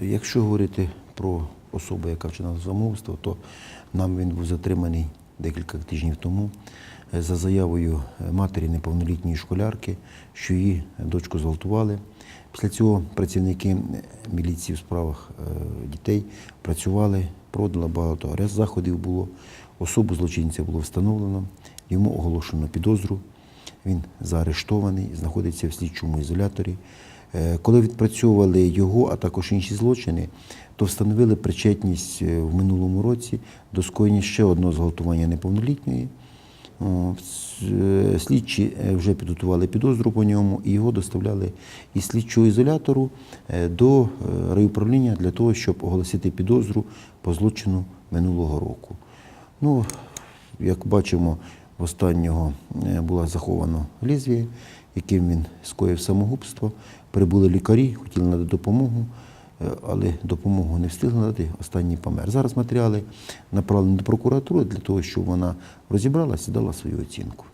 Якщо говорити про особу, яка вчинила самогубство, то нам він був затриманий декілька тижнів тому е, за заявою е, матері неповнолітньої школярки, що її дочку зґвалтували. Після цього працівники міліції в справах е, дітей працювали, продали багато арест заходів було. Особу злочинця було встановлено, йому оголошено підозру. Він заарештований, знаходиться в слідчому ізоляторі. Е, Коли відпрацьовували його, а також інші злочини, то встановили причетність е, в минулому році до скоєння ще одного зґвалтування неповнолітньої. Е, Слідчі вже підготували підозру по ньому і його доставляли із слідчого ізолятору до райуправління для того, щоб оголосити підозру по злочину минулого року. Ну, як бачимо, в останнього е, було заховано лезвіє, яким він скоїв самогубство. Прибули лікарі, хотіли надати допомогу, е, але допомогу не встигли надати, останній помер. Зараз матеріали направлені до прокуратури для того, щоб вона розібралася і дала свою оцінку.